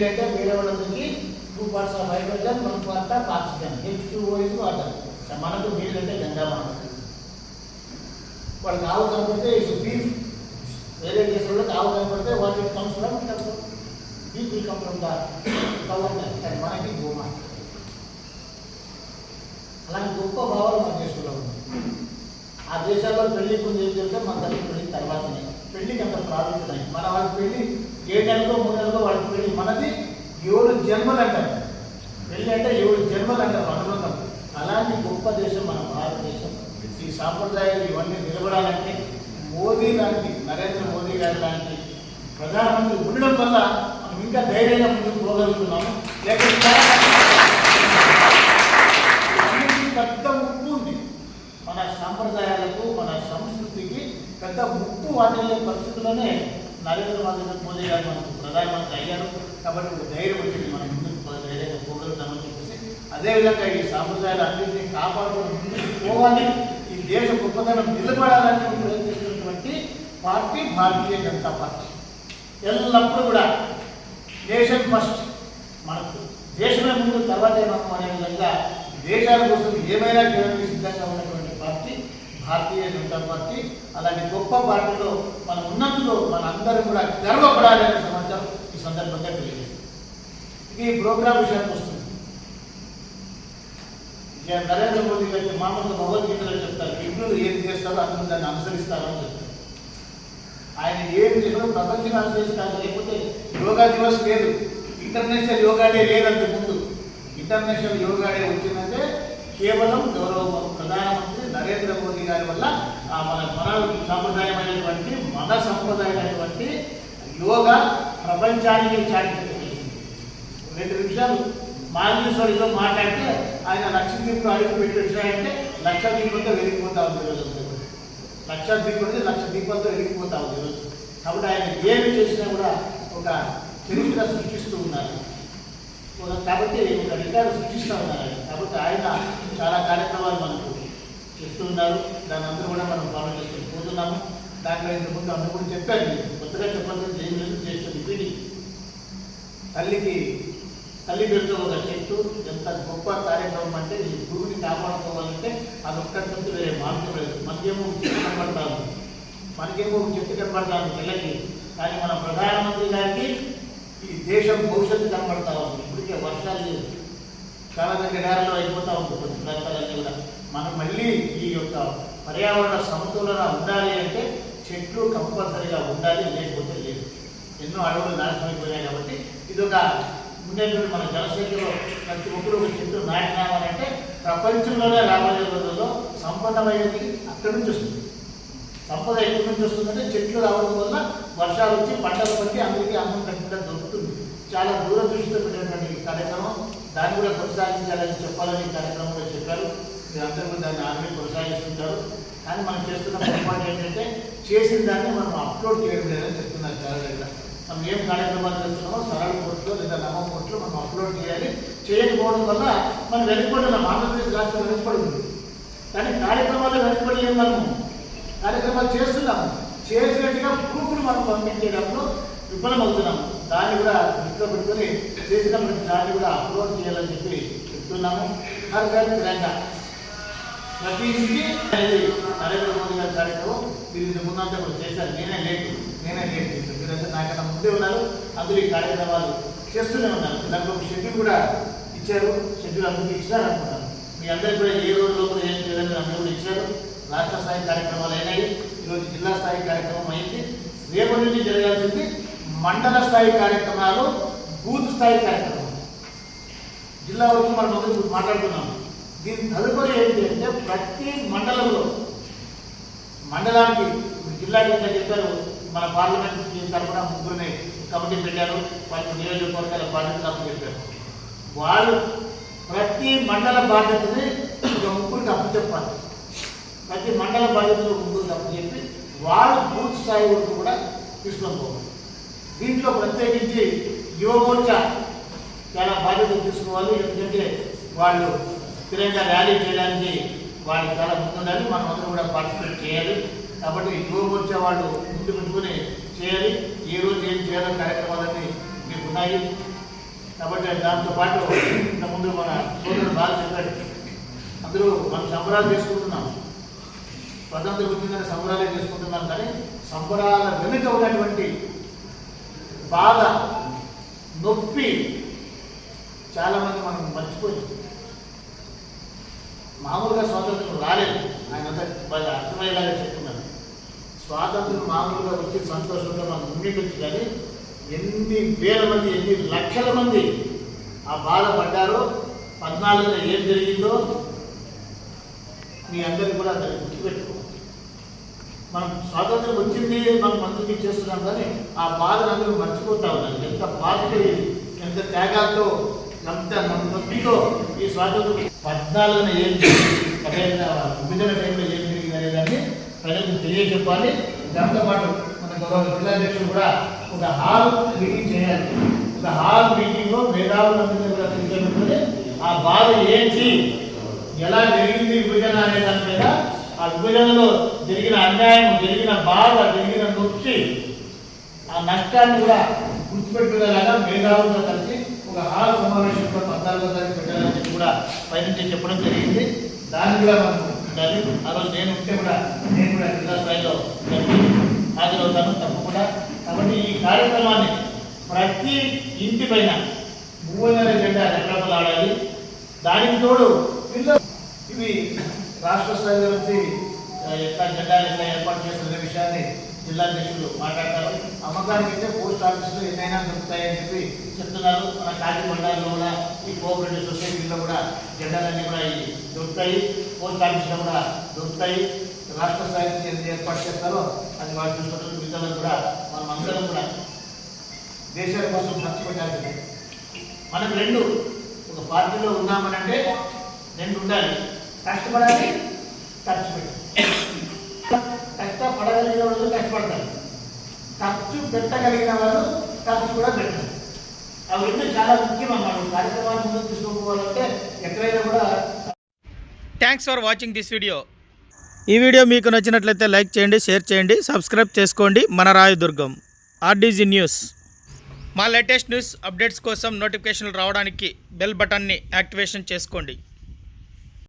నీళ్ళు అంటే వేరే వాళ్ళకి two parts of hydrogen one part of oxygen H two O is water మనకు నీళ్ళు అంటే గంగా మనం వాళ్ళకి ఆవు కనపడితే ఇట్స్ బీఫ్ వేరే దేశంలోకి ఆవు కనపడితే వాటి comes from beef will come from the కానీ మనకి గోమాత. అలాంటి గొప్ప భావాలు మన దేశంలో ఉన్నాయి. ఆ దేశాల్లో పెళ్ళికి ముందు ఏం చెప్తే మన తల్లి పెళ్ళి తర్వాతనే. పెళ్ళికి అంత ప్రాధాన్యత లేదు. మన వాళ్ళ పెళ్ళి ఏడు నెలలకు మూడు నెలలకు వాళ్ళకి పెళ్ళి మనది ఏడు జన్మలు అంటారు పెళ్ళి అంటే ఏడు జన్మలు అంటారు అనుబంధం. అలాంటి గొప్ప దేశం మన భారతదేశం. ఈ సాంప్రదాయాలు ఇవన్నీ నిలబడాలంటే మోదీ లాంటి నరేంద్ర మోదీ గారి లాంటి ప్రధానమంత్రి ఉండడం వల్ల మనం ఇంకా ధైర్యంగా ముందుకు పోగలుగుతున్నాము. లేకపోతే పెద్ద ముప్పు ఉంది. మన సాంప్రదాయాలకు మన సంస్కృతికి పెద్ద ముప్పు వాటిల్లే పరిస్థితుల్లోనే నరేంద్ర మోదీ మోదీ గారు మనకు ప్రధానమంత్రి అయ్యారు. కాబట్టి ఒక ధైర్యం వచ్చింది మనం ముందుకు పో- ధైర్యంగా పోగలుగుతామని చెప్పేసి. అదేవిధంగా ఈ సాంప్రదాయాలు అన్నింటినీ కాపాడుకుని ముందుకు పోవాలి. ఈ దేశ గొప్పతనం నిలబడాలని ప్రయత్నిస్తున్నటువంటి పార్టీ భారతీయ జనతా పార్టీ. ఎల్లప్పుడూ కూడా నేషన్ ఫస్ట్. మనకు దేశమే ముందు తర్వాత ఏమో అనే విధంగా దేశాల కోసం ఏమైనా చేయడానికి సిద్ధంగా ఉన్నటువంటి భారతీయ జనతా పార్టీ అలాంటి గొప్ప పార్టీలో మనం ఉన్నందులో మనందరం కూడా గర్వపడాలి అనే సమాచారం ఈ సందర్భంగా తెలియజేస్తుంది. ఈ ప్రోగ్రాం విషయానికి వస్తుంది. ఇక నరేంద్ర మోదీ గారికి మామూలుగా భగవద్గీతలో చెప్తారు ఇంట్లో ఏం చేస్తారో అందరూ దాన్ని అనుసరిస్తారో అని చెప్తారు. ఆయన ఏం చేసినా ప్రపంచం అనుసరిస్తారు లేకపోతే యోగా దివస్ లేదు. ఇంటర్నేషనల్ యోగా డే లేదంటే ముందు ఇంటర్నేషనల్ యోగా డే వచ్చిందంటే కేవలం గౌరవ ప్రధానమంత్రి నరేంద్ర మోదీ గారి వల్ల ఆ మన మన సాంప్రదాయమైనటువంటి మన సంప్రదాయమైనటువంటి యోగా ప్రపంచానికి చాటి రెండు నిమిషాలు మాల్దీవ్స్లో మాట్లాడితే ఆయన లక్షద్వీప్లో అడుగు పెట్టి వచ్చాయంటే లక్షద్వీపంతో వెలిగిపోతా ఉంది ఈరోజు లక్ష దీపం లక్ష దీపంతో వెలిగిపోతా ఉంది ఈరోజు. కాబట్టి ఆయన ఏమి చేసినా కూడా ఒక చరిత్ర సృష్టిస్తూ ఉన్నారు. కాబట్టి ఒక రికార్డు సృష్టిస్తూ ఉన్నారు కాబట్టి ఆయన చాలా కార్యక్రమాలు మనకు ఇస్తున్నారు దాని అందరూ కూడా మనం ఫాలో చేసుకుని పోతున్నాము. దాంట్లో ఇంతకుముందు అందరూ కూడా చెప్పారు. కొత్తగా చెప్పాల్సింది ఏం లేదు. చేస్తుంది పీడి తల్లికి తల్లి పేరుతో ఒక చెట్టు ఎంత గొప్ప కార్యక్రమం అంటే ఈ గురువుని కాపాడుకోవాలంటే అది ఒక్కటి వేరే మార్గం లేదు. మనకేమో చెట్టు కనబడతా మనకేమో చెట్టు కనబడతా పిల్లకి. కానీ మన ప్రధానమంత్రి గారికి ఈ దేశం భవిష్యత్తు కనబడతా ఉంది. ఇప్పటికే వర్షాలు లేవు. చాలా దగ్గర అయిపోతా ఉంది. కొన్ని ప్రాంతాలన్నీ కూడా. మనం మళ్ళీ ఈ యొక్క పర్యావరణ సమతులన ఉండాలి అంటే చెట్లు కంపల్సరీగా ఉండాలి లేకపోతే లేదు. ఎన్నో అడవులు నాశనం అయిపోయాయి కాబట్టి ఇది ఒక ఉండేటువంటి మన జనసంఖ్యలో ప్రతి ఒక్కరు ఒక చెట్టు నాటినామనంటే ప్రపంచంలోనే రాబోయే రోజుల్లో సంపన్నమైనది అక్కడి నుంచి వస్తుంది. సంపద ఎక్కడి నుంచి వస్తుందంటే చెట్లు రావడం వల్ల వర్షాలు వచ్చి పంటలు పట్టి అందరికీ అన్నం కట్టుకుంటే దొరుకుతుంది. చాలా దూరదృష్టితో పెట్టినటువంటి కార్యక్రమం దాన్ని కూడా కొనసాగించాలని చెప్పాలని కార్యక్రమంలో చెప్పారు. మీరందరూ దాన్ని ఆల్రెడీ కొనసాగిస్తుంటారు. కానీ మనం చేస్తున్న పొరపాటు ఏంటంటే చేసిన దాన్ని మనం అప్లోడ్ చేయడం లేదని చెప్తున్నారు చాలా దగ్గర. మనం ఏం కార్యక్రమాలు చేస్తున్నామో సరళ కోర్టులో లేదా నమో కోర్టులో మనం అప్లోడ్ చేయాలి. చేయకపోవడం వల్ల మనం వెనుకబడిన ఆంధ్రప్రదేశ్ రాష్ట్రం వెనుకబడి ఉంది. కానీ కార్యక్రమాలు వెనుకబడలేము మనము? కార్యక్రమాలు చేస్తున్నాము. చేసినట్టుగా ప్రూఫ్ను మనం పంపించేటప్పుడు విఫలమవుతున్నాము. దాన్ని కూడా దృష్టిలో పెట్టుకొని చేసినప్పుడు దాన్ని కూడా అప్లోడ్ చేయాలని చెప్పి చెప్తున్నాము. హర్ ఘర్ తిరంగా ప్రతి ఇంటికి నరేంద్ర మోదీ గారి కార్యక్రమం మీరు ఇంత ముందంతా కూడా చేశారు నేనే లేటు నేనే లేటు మీరంతా నాకన్నా ముందే ఉన్నారు అందరూ ఈ కార్యక్రమాలు చేస్తూనే ఉన్నారు దాంట్లో ఒక షెడ్యూల్ కూడా ఇచ్చారు షెడ్యూల్ అందరికీ ఇచ్చినారు అనుకుంటాను మీ అందరికీ కూడా ఏ రోజు లోపల ఏం చేయాలని అందరూ కూడా ఇచ్చారు రాష్ట్ర స్థాయి కార్యక్రమాలు అయినాయి ఈరోజు జిల్లా స్థాయి కార్యక్రమం అయింది రేపటి నుంచి జరగాల్సింది మండల స్థాయి కార్యక్రమాలు బూత్ స్థాయి కార్యక్రమాలు జిల్లా వరకు మనం మొదలు మాట్లాడుతున్నాం దీని తదుపరి ఏంటి అంటే ప్రతి మండలంలో మండలానికి జిల్లా జిల్లాకి ఎట్లా చెప్పారు మన పార్లమెంట్ తరఫున ముగ్గురిని కమిటీ పెట్టారు వాళ్ళకి నియోజకవర్గాల బాధ్యత అప్పు చెప్పారు. వాళ్ళు ప్రతి మండల బాధ్యతని ఒక ముగ్గురికి అప్పు చెప్పాలి ప్రతి మండల బాధ్యతలు ముగ్గురికి అప్పు చెప్పి వాళ్ళు బూత్ స్థాయి వరకు కూడా తీసుకొని పోవాలి. దీంట్లో ప్రత్యేకించి యువమోర్చా చాలా బాధ్యత తీసుకోవాలి ఎందుకంటే వాళ్ళు స్థిరంగా ర్యాలీ చేయడానికి వాళ్ళు చాలా ముందుండాలి మనం అందరూ కూడా పార్టిసిపేట్ చేయాలి. కాబట్టి యువ వచ్చే వాళ్ళు ముందు పెట్టుకుని చేయాలి. ఏ రోజు ఏం చేయాలో కార్యక్రమాలన్నీ మీకు ఉన్నాయి కాబట్టి దాంతో పాటు ఇంతకుముందు మన సోదరుడు బాగా చెప్పాడు. అందరూ మనం సంబరాలు చేసుకుంటున్నాం. స్వతంత్ర వచ్చిందని సంబరాలే చేసుకుంటున్నాం కానీ సంబరాల వెనుక ఉన్నటువంటి బాధ నొప్పి చాలామంది మనం మర్చిపోయింది మామూలుగా స్వాతంత్రం రాలేదు. ఆయన అంతా బాగా అర్థమయ్యేలాగా చెప్తున్నారు. స్వాతంత్రం మామూలుగా వచ్చి సంతోషంగా మనం ఉండిండొచ్చు కానీ ఎన్ని వేల మంది ఎన్ని లక్షల మంది ఆ బాధపడ్డారో పద్నాలుగున ఏం జరిగిందో మీ అందరికీ కూడా దాన్ని గుర్తుపెట్టుకో మనం స్వాతంత్రం వచ్చింది మనం అందరికీ చేస్తున్నాం కానీ ఆ బాధను అందరూ మర్చిపోతా ఉన్నారు ఎంత బాధ ఎంత త్యాగాలతో ఎంత నొప్పితో ఈ స్వాతంత్రం పద్నాలుగున ఏం జరిగింది? పదిహేను విభజన టైంలో ఏం జరిగింది అనే దాన్ని ప్రజలకు తెలియజెప్పాలి. దాంతోపాటు మన గౌరవ జిల్లాధ్యక్షులు కూడా ఒక హాల్ మీటింగ్ చేయాలి. ఒక హాల్ మీటింగ్లో మేధావులందరినీ కూడా తెలియజెప్పుకొని ఆ బాధ ఏంటి? ఎలా జరిగింది విభజన అనే దాని మీద ఆ విభజనలో జరిగిన అన్యాయం జరిగిన బాధ జరిగిన నొప్పి ఆ నష్టాన్ని కూడా గుర్తుపెట్టుకునేలాగా మేధావులతో కలిసి ఒక హాల్ సమావేశంలో పద్నాలుగో తారీఖు పెట్టాలని చెప్పి కూడా పైనుంచి చెప్పడం జరిగింది. దాన్ని కూడా మనం ఉండాలి. ఆ రోజు నేను ఉంటే కూడా నేను కూడా జిల్లా స్థాయిలో హాజరవుతాను తప్పకుండా. కాబట్టి ఈ కార్యక్రమాన్ని ప్రతి ఇంటి పైన మూడున్నర జెండా ఆడాలి దానికి తోడు పిల్లలు ఇవి రాష్ట్ర స్థాయి నుంచి ఎట్లా జెండాలు ఎట్లా ఏర్పాటు చేస్తున్న విషయాన్ని జిల్లా అధ్యక్షులు మాట్లాడతారు. అమ్మకానికి అయితే పోస్ట్ ఆఫీసులో ఎన్నైనా దొరుకుతాయని చెప్పి చెప్తున్నారు. మన కాకి మండలంలో కూడా ఈ కోఆపరేటివ్ సొసైటీలో కూడా జెండాలన్నీ కూడా అవి దొరుకుతాయి. పోస్ట్ ఆఫీసులో కూడా దొరుకుతాయి. రాష్ట్ర స్థాయికి ఎంత ఏర్పాటు చేస్తారో అది వాళ్ళు చూసుకుంటారు. మిగతా కూడా మనం అందరం కూడా దేశాల కోసం ఖర్చు పెట్టాలి. మనకు రెండు ఒక పార్టీలో ఉన్నామనంటే రెండు ఉండాలి. కష్టపడాలి ఖర్చు పెట్టాలి. కష్టపడగలిగిన వాళ్ళు కష్టపడతారు. ఖర్చు పెట్టగలిగిన వాళ్ళు ఖర్చు కూడా పెట్టారు. అవి రెండు చాలా ముఖ్యం అన్నమాట. కార్యక్రమాన్ని ముందు తీసుకోవాలంటే ఎక్కడైనా కూడా thanks for watching this video ఈ వీడియో మీకు నచ్చినట్లయితే లైక్ చేయండి షేర్ చేయండి సబ్స్క్రైబ్ చేసుకోండి. మన రాయదుర్గం ఆర్డీజీ న్యూస్. మా లేటెస్ట్ న్యూస్ అప్డేట్స్ కోసం నోటిఫికేషన్లు రావడానికి బెల్ బటన్ని యాక్టివేషన్ చేసుకోండి.